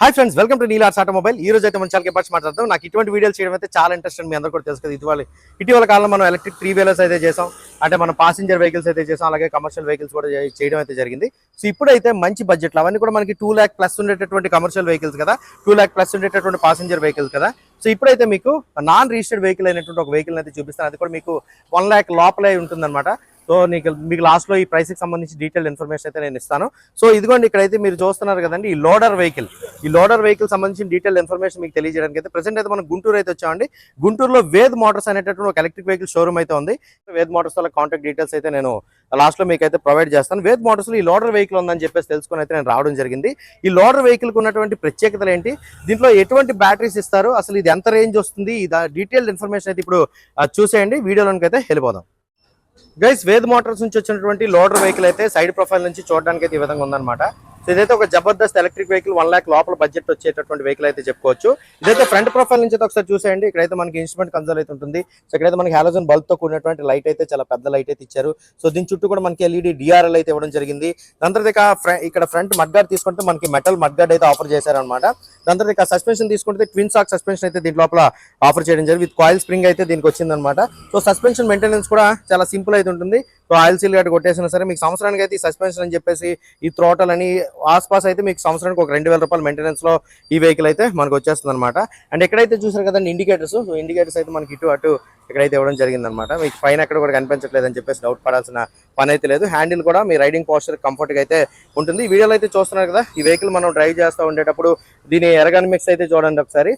Hi friends welcome to Neelars automobile ఈ రోజు అయితే మన చాలా పాటు మాట్లాడతాం నాకు ఇటువంటి వీడియోలు చేయడం అయితే చాలా ఇంట్రెస్ట్ మీ అందరూ కూడా తెలుసు కదా. ఇటీవల ఇటీవల కాలంలో మనం ఎలక్ట్రిక్ త్రీ వీలర్స్ అయితే చేసాం అంటే మనం పాసింజర్ వెహికల్స్ అయితే చేసాం అలాగే కమర్షియల్ వెహికల్స్ కూడా చేయడం అయితే జరిగింది. సో ఇప్పుడైతే మంచి బడ్జెట్లో అవన్నీ కూడా మనకి టూ ల్యాక్ ప్లస్ ఉండేటటువంటి కమర్షియల్ వెహికల్స్ కదా. టూ ల్యాక్ ప్లస్ ఉండేటటువంటి పాసింజర్ వెహికల్స్ కదా. సో ఇప్పుడైతే మీకు నాన్ రిజిస్టర్డ్ వెహికల్ అయినటువంటి ఒక వెహికల్ అయితే చూపిస్తాను. అది కూడా మీకు వన్ ల్యాక్ లోపలే ఉంటుందన్నమాట. సో నీకు మీకు లాస్ట్లో ఈ ప్రైస్కి సంబంధించి డీటెయిల్ ఇన్ఫర్మేషన్ అయితే నేను ఇస్తాను. సో ఇదిగోండి ఇక్కడైతే మీరు చూస్తున్నారు కదండి ఈ లోడర్ వెహికల్ ఈ లోడర్ వెహికల్ సంబంధించిన డీటెయిల్ ఇన్ఫర్మేషన్ మీకు తెలియజేయడానికి అయితే ప్రజెంట్ అయితే మనం గుంటూరు అయితే వచ్చామండి. గుంటూరులో వేద్ మోటార్స్ అనేటటువంటి ఒక ఎలక్ట్రిక్ వెహికల్ షోరూమ్ అయితే ఉంది. వేద్ మోటార్స్ వాళ్ళ కాంటాక్ట్ డీటెయిల్స్ అయితే నేను లాస్ట్లో మీకు అయితే ప్రొవైడ్ చేస్తాను. వేద్ మోటార్స్లో ఈ లోడర్ వెహికల్ ఉందని చెప్పేసి తెలుసుకొని అయితే నేను రావడం జరిగింది. ఈ లోడర్ వెహికల్కు ఉన్నటువంటి ప్రత్యేకతలు ఏంటి? దీంట్లో ఎటువంటి బ్యాటరీస్ ఇస్తారు? అసలు ఇది ఎంత రేంజ్ వస్తుంది? ఇది డీటెయిల్ ఇన్ఫర్మేషన్ అయితే ఇప్పుడు చూసేయండి. వీడియోలోకి అయితే వెళ్ళిపోదాం. గైస్ వేద్ మోటార్స్ నుంచి వచ్చినటువంటి లోడర్ వెహికల్ అయితే సైడ్ ప్రొఫైల్ నుంచి చూడడానికి అయితే ఈ విధంగా ఉందన్నమాట. ఇదైతే ఒక జబర్దస్త్ ఎలక్ట్రిక్ వెహికల్ వన్ లాక్ లోపల బడ్జెట్ వచ్చేటటువంటి వెహికల్ అయితే చెప్పుకోవచ్చు. ఇదైతే ఫ్రంట్ ప్రొఫైల్ నుంచి అయితే ఒకసారి చూసేయండి. ఇక్కడైతే మనకి ఇన్స్ట్రుమెంట్ కన్సోల్ అయితే ఉంటుంది. సో ఇక్కడైతే మనకి హాలోజన్ బల్బ్తో కూడినటువంటి లైట్ అయితే చాలా పెద్ద లైట్ అయితే ఇచ్చారు. సో దీని చుట్టూ కూడా మనకి ఎల్ఈడి డిఆర్ఎల్ అయితే ఇవ్వడం జరిగింది. దాని తర్వాత ఇక్కడ ఫ్రంట్ మడ్గార్డ్ తీసుకుంటే మనకి మెటల్ మడ్గార్డ్ అయితే ఆఫర్ చేశారనమాట దాని తర్వాత ఇక సస్పెన్షన్ తీసుకుంటే ట్విన్ సాక్ సస్పెన్షన్ అయితే దీని లోపల ఆఫర్ చేయడం జరిగింది. విత్ కాయిల్ స్ప్రింగ్ అయితే దీనికి వచ్చిందనమాట సో సస్పెన్షన్ మెయింటెనెన్స్ కూడా చాలా సింపుల్ అయితే ఉంటుంది. సో ఆయిల్ సీల్ గట్ట కొట్టేసినా సరే మీకు సంవత్సరానికి అయితే ఈ సస్పెన్షన్ అని చెప్పేసి ఈ త్రోటల్ అని ఆస్పాస్ అయితే మీకు సంవత్సరానికి ఒక రెండు వేల రూపాయల మెయింటెనెన్స్లో ఈ వెహికల్ అయితే మనకు వచ్చేస్తుంది అనమాట అండ్ ఎక్కడైతే చూసారు కదండి ఇండికేటర్స్ సో ఇండికేటర్స్ అయితే మనకి ఇటు అటు ఇక్కడైతే ఇవ్వడం జరిగింది అనమాట మీకు పైన ఎక్కడ కూడా కనిపించట్లేదు అని చెప్పేసి డౌట్ పడాల్సిన పని అయితే లేదు. హ్యాండిల్ కూడా మీ రైడింగ్ పోస్టర్ కంఫర్ట్గా అయితే ఉంటుంది. ఈ వీడియోలో అయితే చూస్తున్నారు కదా ఈ వెహికల్ మనం డ్రైవ్ చేస్తూ ఉండేటప్పుడు దీని ఎరగానిమిక్స్ అయితే చూడండి ఒకసారి.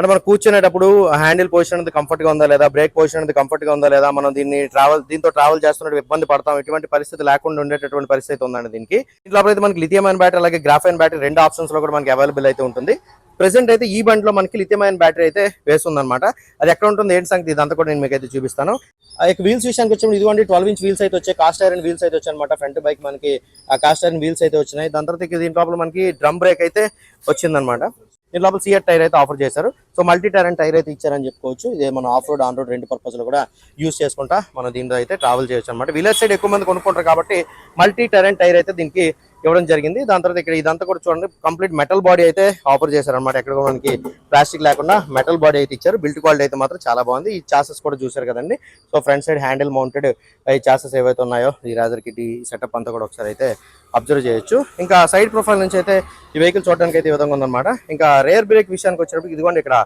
అంటే మనం కూర్చునేటప్పుడు హ్యాండిల్ పొజిషన్ అనేది కంఫర్ట్గా ఉందా లేదా? బ్రేక్ పొజిషన్ అనేది కంఫర్ట్గా ఉందా లేదా? మనం దీన్ని ట్రావెల్ దీంతో ట్రావెల్ చేస్తున్నట్టు ఇబ్బంది పడతాం. ఎటువంటి పరిస్థితి లేకుండా ఉండేటటువంటి పరిస్థితి ఉందండి దీనికి. దీంట్లో అయితే మనకి లిథియం అయిన బ్యాటరీ అలాగే గ్రాఫైన్ బ్యాటరీ రెండు ఆప్షన్స్లో కూడా మనకి అవైలబుల్ అయితే ఉంటుంది. ప్రెసెంట్ అయితే ఈ బండిలో మనకి లిథియం బ్యాటరీ అయితే వేస్తుందన్నమాట. అది ఎక్కడ ఉంటుంది ఏంటి సంగతి ఇదంతా కూడా నేను మీకు అయితే చూపిస్తాను. ఆ వీల్స్ విషయానికి వచ్చినప్పుడు ఇదిగోండి ట్వెల్వ్ ఇంచ్ వీల్స్ అయితే వచ్చాయి. కాస్ట్ ఐరన్ వీల్స్ అయితే వచ్చాయనమాట ఫ్రంట్ బైక్ మనకి కాస్ట్ ఐరన్ వీల్స్ అయితే వచ్చినాయి. దాని తర్వాత దీని లోపల మనకి డ్రమ్ బ్రేక్ అయితే వచ్చిందనమాట దీని లోపల సిఎట్ టైర్ అయితే ఆఫర్ చేశారు. సో మల్టీ టైర్ టైర్ అయితే ఇచ్చారని చెప్పుకోవచ్చు. ఇదే మనం ఆఫ్ రోడ్ ఆన్ రోడ్ రెండు పర్పస్లో కూడా యూస్ చేసుకుంటా మనం దీంట్లో అయితే ట్రావెల్ చేయొచ్చు అనమాట విలేజ్ సైడ్ ఎక్కువ మంది కొనుక్కుంటారు కాబట్టి మల్టీ టైర్ టైర్ అయితే దీనికి ఇవ్వడం జరిగింది. దాని తర్వాత ఇక్కడ ఇదంతా కూడా చూడండి కంప్లీట్ మెటల్ బాడీ అయితే ఆఫర్ చేశారనమాట ఎక్కడ కూడా మనకి ప్లాస్టిక్ లేకుండా మెటల్ బాడీ అయితే ఇచ్చారు. బిల్ట్ క్వాలిటీ అయితే మాత్రం చాలా బాగుంది. ఈ చాసెస్ కూడా చూసారు కదండి. So front side handle mounted ఈ చాసెస్ ఏవైతే ఉన్నాయో ఈ రాజర్ కిట్ ఈ సెటప్ అంతా కూడా ఒకసారి అయితే అబ్జర్వ్ చేయొచ్చు. ఇంకా సైడ్ ప్రొఫైల్ నుంచి అయితే ఈ వెహికల్ చూడడానికి అయితే ఈ విధంగా ఉందన్నమాట. ఇంకా రేర్ బ్రేక్ విషయానికి వచ్చినప్పుడు ఇదిగోండి ఇక్కడ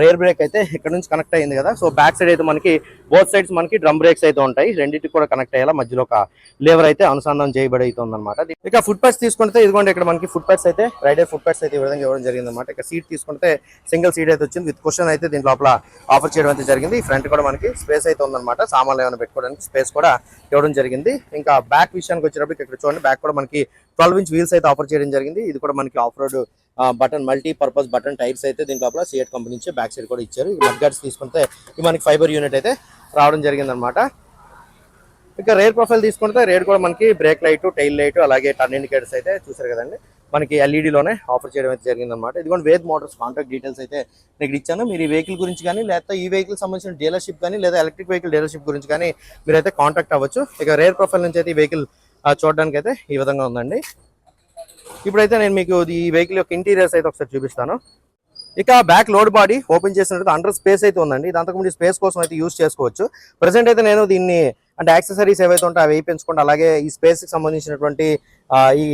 రేర్ బ్రేక్ అయితే ఇక్కడ నుంచి కనెక్ట్ అయింది కదా. సో బ్యాక్ సైడ్ అయితే మనకి బోత్ సైడ్స్ మనకి డ్రమ్ బ్రేక్స్ అయితే ఉంటాయి. రెండింటికి కూడా కనెక్ట్ అయ్యేలా మధ్యలో ఒక లేవర్ అయితే అనుసంధానం చేయబడి అయితే అనమాట ఇక ఫుట్ ప్యాడ్స్ తీసుకుంటే ఇదిగోండి ఇక్కడ మనకి ఫుట్ ప్యాడ్స్ అయితే రైడర్ ఫుట్ ప్యాడ్స్ అయితే ఈ విధంగా ఇవ్వడం జరిగింది అనమాట ఇక సీట్ తీసుకుంటే సింగిల్ సీట్ అయితే వచ్చింది. విత్ క్వశ్చన్ అయితే దీని లోపల ఆఫర్ చేయడం అయితే జరిగింది. ఫ్రంట్ కూడా మనకి స్పేస్ అయితే ఉందన్నమాట. సామాన్లు ఏమైనా పెట్టుకోవడానికి స్పేస్ కూడా ఇవ్వడం జరిగింది. ఇంకా బ్యాక్ విషయానికి వచ్చేటప్పుడు ఇక్కడ చూడండి బ్యాక్ కూడా మనకి ట్వెల్వ్ ఇంచ్ వీల్స్ అయితే ఆఫర్ చేయడం జరిగింది. ఇది కూడా మనకి off road button multi purpose button tyres అయితే దీని లోపల సిఎట్ కంపెనీ నుంచి బ్యాక్ సైడ్ కూడా ఇచ్చారు. ఈ మడ్ గార్డ్స్ తీసుకుంటే ఇది మనకి ఫైబర్ యూనిట్ అయితే రావడం జరిగింది అనమాట ఇంకా రేర్ ప్రొఫైల్ తీసుకుంటే రేర్ కూడా మనకి బ్రేక్ లైట్ టైల్ లైట్ అలాగే టర్న్ ఇండికేటర్స్ అయితే చూసారు కదండి. మనకి ఎల్ఈడీలోనే ఆఫర్ చేయడం అయితే జరిగింది అనమాట ఇదిగోండి వేద్ మోటార్స్ కాంటాక్ట్ డీటెయిల్స్ అయితే నేను ఇచ్చాను. మీరు ఈ వెహికల్ గురించి కానీ లేకపోతే ఈ వెహికల్ సంబంధించిన డీలర్షిప్ కానీ లేదా ఎలక్ట్రిక్ వెహికల్ డీలర్షిప్ గురించి కానీ మీరైతే కాంటాక్ట్ అవ్వచ్చు. ఇక రేర్ ప్రొఫైల్ నుంచి అయితే ఈ వెహికల్ చూడడానికి అయితే ఈ విధంగా ఉందండి. ఇప్పుడైతే నేను మీకు ఈ వెహికల్ యొక్క ఇంటీరియర్స్ అయితే ఒకసారి చూపిస్తాను. ఇక బ్యాక్ లోడ్ బాడీ ఓపెన్ చేసినట్టు అండర్ స్పేస్ అయితే ఉందండి. ఇది ముందు స్పేస్ కోసం అయితే యూస్ చేసుకోవచ్చు. ప్రజెంట్ అయితే నేను దీన్ని అంటే యాక్సెసరీస్ ఏవైతే ఉంటాయో అవి వేయించుకుంటే అలాగే ఈ స్పేస్కి సంబంధించినటువంటి ఈ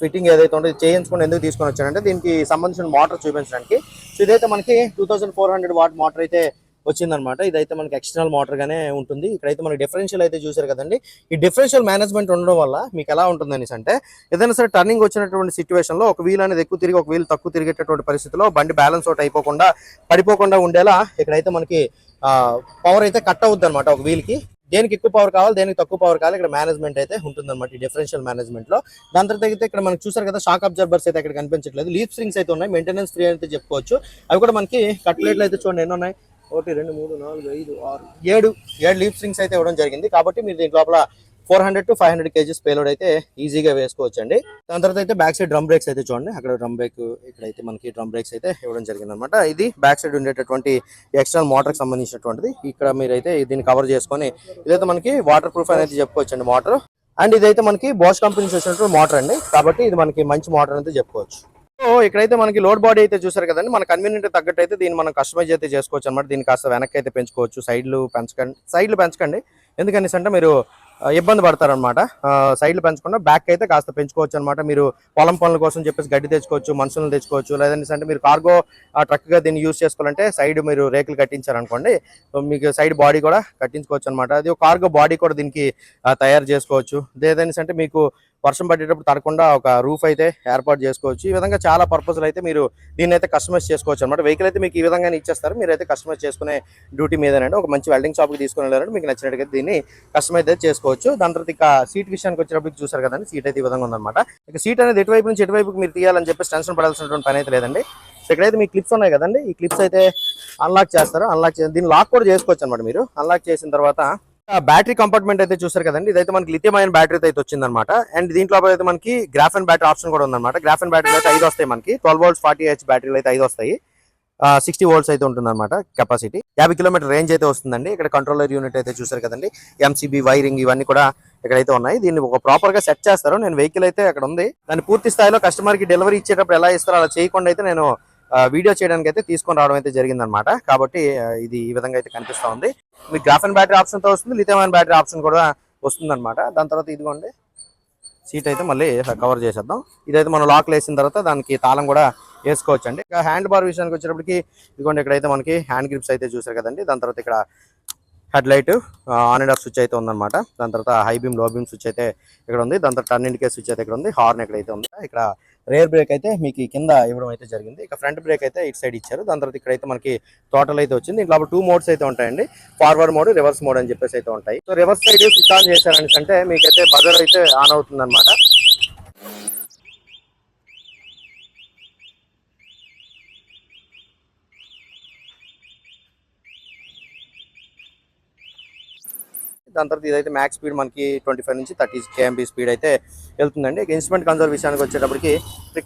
ఫిట్టింగ్ ఏదైతే ఉంటుందో చేయించుకుని ఎందుకు తీసుకొని వచ్చానంటే దీనికి సంబంధించిన మోటార్ చూపించడానికి. సో ఇదైతే మనకి two thousand four hundred watt motor అయితే వచ్చిందనమాట. ఇదైతే మనకి ఎక్స్టర్నల్ మోటార్ గానే ఉంటుంది. ఇక్కడైతే మనకి డిఫరెన్షియల్ అయితే చూసారు కదండి. ఈ డిఫరెన్షియల్ మేనేజ్మెంట్ ఉండడం వల్ల మీకు ఎలా ఉంటుంది అనేసి అంటే ఏదైనా సరే టర్నింగ్ వచ్చినటువంటి సిచ్యువేషన్లో ఒక వీల్ అనేది ఎక్కువ తిరిగి ఒక వీల్ తక్కువ తిరిగేటటువంటి పరిస్థితిలో బండి బ్యాలెన్స్ అవుట్ అయిపోకుండా పడిపోకుండా ఉండేలా ఇక్కడైతే మనకి పవర్ అయితే కట్ అవుద్ది అనమాట ఒక వీల్కి. దేనికి ఎక్కువ పవర్ కావాలి దేనికి తక్కువ పవర్ కావాలి ఇక్కడ మేనేజ్మెంట్ అయితే ఉంటుంది అనమాట ఈ డిఫరెన్షియల్ మేనేజ్మెంట్లో. దాని తర్వాత అయితే ఇక్కడ మనకి చూసారు కదా షాక్ అబ్జర్బర్స్ అయితే ఇక్కడ కనిపించట్లేదు. లీప్ స్ప్రింగ్స్ అయితే ఉన్నాయి మెయింటెనెన్స్ ఫ్రీ అయితే చెప్పుకోవచ్చు. అవి కూడా మనకి కట్లెట్లు అయితే చూడండి ఎన్ని ఉన్నాయి? ఒకటి రెండు మూడు నాలుగు ఐదు ఆరు. ఏడు ఏడు లీప్ స్ట్రింగ్స్ అయితే ఇవ్వడం జరిగింది. కాబట్టి మీరు దీని లోపల four hundred to five hundred kgs payload అయితే ఈజీగా వేసుకోవచ్చు అండి దాని తర్వాత అయితే బ్యాక్ సైడ్ డ్రమ్ బ్రేక్స్ అయితే చూడండి. అక్కడ డ్రమ్ బ్రేక్ ఇక్కడైతే మనకి డ్రమ్ బ్రేక్స్ అయితే ఇవ్వడం జరిగింది అనమాట ఇది బ్యాక్ సైడ్ ఉండేటటువంటి ఎక్స్టర్నల్ మోటార్కి సంబంధించినటువంటిది. ఇక్కడ మీరైతే దీన్ని కవర్ చేసుకొని ఇదైతే మనకి వాటర్ ప్రూఫ్ అనేది చెప్పుకోవచ్చు అండి మోటార్ అండ్ ఇదైతే మనకి బోస్ కంపెనీ నుంచి వచ్చినటువంటి మోటార్ అండి. కాబట్టి ఇది మనకి మంచి మోటార్ అయితే చెప్పుకోవచ్చు. సో ఇక్కడైతే మనకి లోడ్ బాడీ అయితే చూసారు కదండి. మన కన్వీనియంట్ తగ్గట్టు అయితే దీన్ని మనం కస్టమైజ్ అయితే చేసుకోవచ్చు అనమాట దీన్ని కాస్త వెనక్కి అయితే పెంచుకోవచ్చు. సైడ్లు పెంచకండి. సైడ్లు పెంచకండి. ఎందుకనేసి అంటే మీరు ఇబ్బంది పడతారనమాట సైడ్లు పెంచకుండా బ్యాక్ అయితే కాస్త పెంచుకోవచ్చు అనమాట మీరు పొలం పనుల కోసం చెప్పేసి గడ్డి తెచ్చుకోవచ్చు మనుషులను తెచ్చుకోవచ్చు. లేదంటే అంటే మీరు కార్గో ట్రక్గా దీన్ని యూస్ చేసుకోవాలంటే సైడ్ మీరు రేకులు కట్టించారనుకోండి మీకు సైడ్ బాడీ కూడా కట్టించుకోవచ్చు అనమాట అది ఒక కార్గో బాడీ కూడా దీనికి తయారు చేసుకోవచ్చు. లేదని అంటే మీకు వర్షం పడేటప్పుడు తడకుండా ఒక రూఫ్ అయితే ఏర్పాటు చేసుకోవచ్చు. ఈ విధంగా చాలా పర్పస్లు అయితే మీరు దీన్ని అయితే కస్టమైజ్ చేసుకోవచ్చు అనమాట వెహికల్ అయితే మీకు ఈ విధంగానే ఇచ్చేస్తారు. మీరు అయితే కస్టమైజ్ చేసుకునే డ్యూటీ మీదనండి. ఒక మంచి వెల్డింగ్ షాప్కి తీసుకుని వెళ్ళారంటే మీకు నచ్చినట్టుగా దీన్ని కస్టమైజ్ అయితే చేసుకోవచ్చు. దాని తర్వాత ఇక సీట్ విషయానికి వచ్చినప్పుడు చూసారు కదండి సీట్ అయితే ఈ విధంగా ఉందన్నమాట. ఇక సీట్ అనేది ఎటువైపు నుంచి ఎటువైపుకి మీరు తీయాలని చెప్పేసి టెన్షన్ పడాల్సినటువంటి పని అయితే లేదండి. ఇక్కడైతే మీ క్లిప్స్ ఉన్నాయి కదండి ఈ క్లిప్స్ అయితే అన్లాక్ చేస్తారు. అన్లాక్ చే దీన్ని లాక్ కూడా చేసుకోవచ్చు అనమాట మీరు. అన్లాక్ చేసిన తర్వాత బ్యాటరీ కంపార్ట్మెంట్ అయితే చూసారు కదండి. ఇదైతే మనకి లిథియం అయిన బ్యాటరీ అయితే వచ్చిందనమాట అండ్ దీంట్లో అయితే మనకి గ్రాఫెన్ బ్యాటరీ ఆప్షన్ కూడా ఉందన్నమాట. గ్రాఫెన్ బ్యాటరీ అయితే ఐదు వస్తాయి మనకి. ట్వెల్వ్ వోల్ట్స్ ఫార్టీ హెచ్ బ్యాటరీలు అయితే ఐదు వస్తాయి. సిక్స్టీ వోల్ట్స్ అయితే ఉంటుందన్నమాట కెపాసిటీ యాభై కిలోమీటర్ రేంజ్ అయితే వస్తుందండి. ఇక్కడ కంట్రోలర్ యూనిట్ అయితే చూసారు కదండి. ఎంసీబీ వైరింగ్ ఇవన్నీ కూడా ఇక్కడైతే ఉన్నాయి. దీన్ని ఒక ప్రాపర్గా సెట్ చేస్తారు. నేను వెహికల్ అయితే అక్కడ ఉంది. దాన్ని పూర్తి స్థాయిలో కస్టమర్కి డెలివరీ ఇచ్చేటప్పుడు ఎలా ఇస్తారో అలా చేయకుండా అయితే నేను వీడియో చేయడానికి అయితే తీసుకొని రావడం అయితే జరిగిందనమాట కాబట్టి ఇది ఈ విధంగా అయితే కనిపిస్తూ ఉంది. మీకు గ్రాఫెన్ బ్యాటరీ ఆప్షన్తో వస్తుంది లిథియం బ్యాటరీ ఆప్షన్ కూడా వస్తుందన్నమాట. దాని తర్వాత ఇదిగోండి. సీట్ అయితే మళ్ళీ కవర్ చేసేద్దాం. ఇదైతే మనం లాక్ వేసిన తర్వాత దానికి తాళం కూడా వేసుకోవచ్చు అండి ఇక హ్యాండ్ బార్ విషయానికి వచ్చేటప్పటికి ఇదిగోండి ఇక్కడైతే మనకి హ్యాండ్ గ్రిప్స్ అయితే చూసారు కదండి. దాని తర్వాత ఇక్కడ head light on and off switch అయితే ఉందన్నమాట. దాని తర్వాత హై బీమ్లో బీమ్ స్విచ్ అయితే ఇక్కడ ఉంది. దాని తర్వాత టర్న్ ఇండికే స్విచ్ అయితే ఇక్కడ ఉంది. హార్న్ ఎక్కడైతే ఉంది. ఇక్కడ రేర్ బ్రేక్ అయితే మీకు కింద ఇవ్వడం అయితే జరిగింది. ఇక ఫ్రంట్ బ్రేక్ అయితే ఇటు సైడ్ ఇచ్చారు. దాని తర్వాత ఇక్కడైతే మనకి టోటల్ అయితే వచ్చింది. దీంట్లో టూ మోడ్స్ అయితే ఉంటాయండి. ఫార్వర్డ్ మోడ్ రివర్స్ మోడ్ అని చెప్పేసి అయితే ఉంటాయి. So reverse side switch on చేశారని అంటే మీకైతే బజర్ అయితే ఆన్ అవుతుంది అనమాట దాని తర్వాత ఇదైతే మ్యాక్స్ స్పీడ్ మనకి ట్వంటీ ఫైవ్ నుంచి థర్టీ కేఎంబీ స్పీడ్ అయితే వెళ్తుందండి. ఇక ఇన్స్ట్రుమెంట్ కన్సోల్ విషయానికి వచ్చేటప్పటికి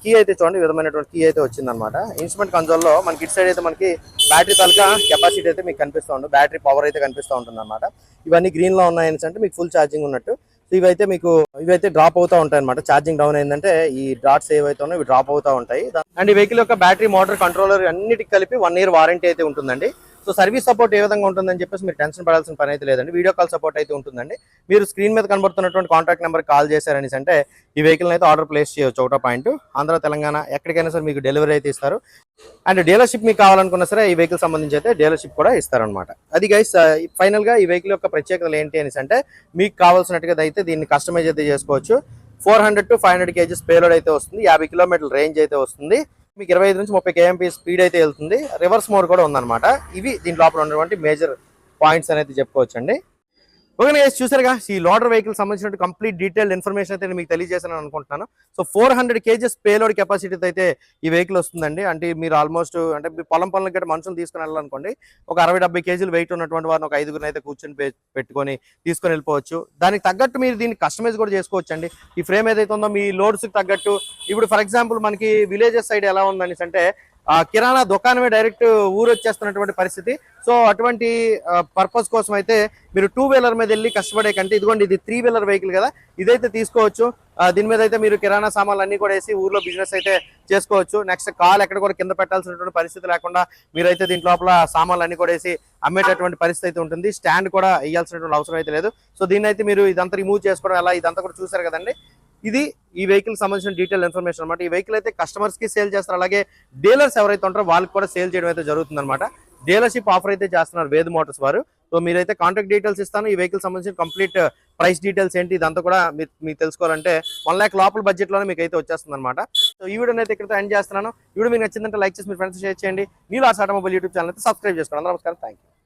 కీ అయితే చూడండి విధమైనటువంటి కీ అయితే వచ్చిందనమాట ఇన్స్ట్రుమెంట్ కన్సోల్లో మనకి ఇటు సైడ్ అయితే మనకి బ్యాటరీ తాలూకా కెపాసిటీ అయితే మీకు కనిపిస్తూ ఉంటుంది బ్యాటరీ పవర్ అయితే కనిపిస్తూ ఉంటుంది అనమాట ఇవన్నీ గ్రీన్లో ఉన్నాయని అంటే మీకు ఫుల్ ఛార్జింగ్ ఉన్నట్టు. సో ఇవైతే మీకు ఇవైతే డ్రాప్ అవుతూ ఉంటాయి అనమాట ఛార్జింగ్ డౌన్ అయిందంటే ఈ డాట్స్ ఏవైతే ఉన్నాయో ఇవి డ్రాప్ అవుతూ ఉంటాయి. అండ్ ఈ వెహికల్ యొక్క బ్యాటరీ మోటార్ కంట్రోలర్ అన్నిటికి కలిపి వన్ ఇయర్ వారంటీ అయితే ఉంటుందండి. సో సర్వీస్ సపోర్ట్ ఏ విధంగా ఉంటుందని చెప్పేసి మీరు టెన్షన్ పడాల్సిన పని అయితే లేదండి. వీడియో కాల్ సపోర్ట్ అయితే ఉంటుందండి. మీరు స్క్రీన్ మీద కనబడుతున్నటువంటి కాంటాక్ట్ నెంబర్ కాల్ చేశారని అంటే ఈ వెహికల్ అయితే ఆర్డర్ ప్లేస్ చేయవచ్చు ఒకటో పాయింట్. ఆంధ్ర తెలంగాణ ఎక్కడికైనా సరే మీకు డెలివరీ అయితే ఇస్తారు. అండ్ డీలర్షిప్ మీకు కావాలనుకున్నా సరే ఈ వెహికల్ సంబంధించి అయితే డీలర్షిప్ కూడా ఇస్తారనమాట అది గైస్ ఫైనల్గా ఈ వెహికల్ యొక్క ప్రత్యేకతలు ఏంటి అనేసి అంటే మీకు కావాల్సినట్టుగా అయితే దీన్ని కస్టమైజ్ అయితే చేసుకోవచ్చు. Four hundred to five hundred kgs payload అయితే వస్తుంది. యాభై కిలోమీటర్ల రేంజ్ అయితే వస్తుంది. మీకు ఇరవై ఐదు నుంచి ముప్పై కేఎంపీ స్పీడ్ అయితే వెళ్తుంది. రివర్స్ మోడ్ కూడా ఉందన్నమాట. ఇవి దీని లోపల ఉన్నటువంటి మేజర్ పాయింట్స్ అనేది చెప్పుకోవచ్చండి. ఓకే గైస్ చూసారుగా? ఈ లోడర్ వెహికల్ సంబంధించిన కంప్లీట్ డీటెయిల్ ఇన్ఫర్మేషన్ అయితే మీకు తెలియజేసాను అనుకుంటున్నాను. So four hundred kgs payload capacity అయితే ఈ వెహికల్ వస్తుందండి. అంటే మీరు ఆల్మోస్ట్ అంటే మీ పొలం పనులకి గట్రా మనుషులు తీసుకుని వెళ్ళాలనుకోండి ఒక అరవై డెబ్బై కేజీలు వెయిట్ ఉన్నటువంటి వారిని ఒక ఐదుగురిని అయితే కూర్చొని పెట్టుకొని తీసుకొని వెళ్ళిపోవచ్చు. దానికి తగ్గట్టు మీరు దీన్ని కస్టమైజ్ కూడా చేసుకోవచ్చు అండి ఈ ఫ్రేమ్ ఏదైతే ఉందో మీ లోడ్స్ తగ్గట్టు ఇప్పుడు ఫర్ ఎగ్జాంపుల్ మనకి విలేజెస్ సైడ్ ఎలా ఉందని అంటే కిరాణా దుకాణమే డైరెక్ట్ ఊరు వచ్చేస్తున్నటువంటి పరిస్థితి. సో అటువంటి పర్పస్ కోసం అయితే మీరు టూ వీలర్ మీద వెళ్ళి కష్టపడే కంటే ఇదిగోండి ఇది త్రీ వీలర్ వెహికల్ కదా ఇదైతే తీసుకోవచ్చు. దీని మీద అయితే మీరు కిరాణా సామాన్లు అన్ని కూడా వేసి ఊర్లో బిజినెస్ అయితే చేసుకోవచ్చు. నెక్స్ట్ కాల్ ఎక్కడ కూడా కింద పెట్టాల్సినటువంటి పరిస్థితి లేకుండా మీరైతే దీంట్ లోపల సామాన్లు అన్ని కూడా వేసి అమ్మేటటువంటి పరిస్థితి అయితే ఉంటుంది. స్టాండ్ కూడా వేయాల్సినటువంటి అవసరం అయితే లేదు. సో దీన్ని అయితే మీరు ఇదంతా రిమూవ్ చేసుకోవడం ఎలా ఇదంతా కూడా చూసారు కదండి. ఇది ఈ వెహికల్ సంబంధించిన డీటెయిల్ ఇన్ఫర్మేషన్ అనమాట ఈ వెహికల్ అయితే కస్టమర్స్కి సేల్ చేస్తారు. అలాగే డీలర్స్ ఎవరైతే ఉంటారో వాళ్ళకి కూడా సేల్ చేయడం అయితే జరుగుతుంది అనమాట డీలర్షిప్ ఆఫర్ అయితే చేస్తున్నారు వేద్ మోటార్స్ వారు. సో మీరైతే కాంటాక్ట్ డీటెయిల్స్ ఇస్తాను. ఈ వెహికల్ సంబంధించిన కంప్లీట్ ప్రైస్ డీటెయిల్స్ ఏంటి ఇదంతా కూడా మీరు తెలుసుకోవాలంటే వన్ ల్యాక్ లోపల బడ్జెట్లోనే మీకు అయితే వచ్చేస్తుంది అనమాట సో ఈ వీడియో అయితే ఇక్కడ ఎండ్ చేస్తున్నాను. ఈ వీడియో మీకు నచ్చిందంటే లైక్ చేసి మీ ఫ్రెండ్స్ షేర్ చేయండి. మీరు ఆ సాటమొబైల్ యూట్యూబ్ ఛానల్ అయితే సబ్స్క్రైబ్ చేసుకోండి. నమస్కారం. Thank you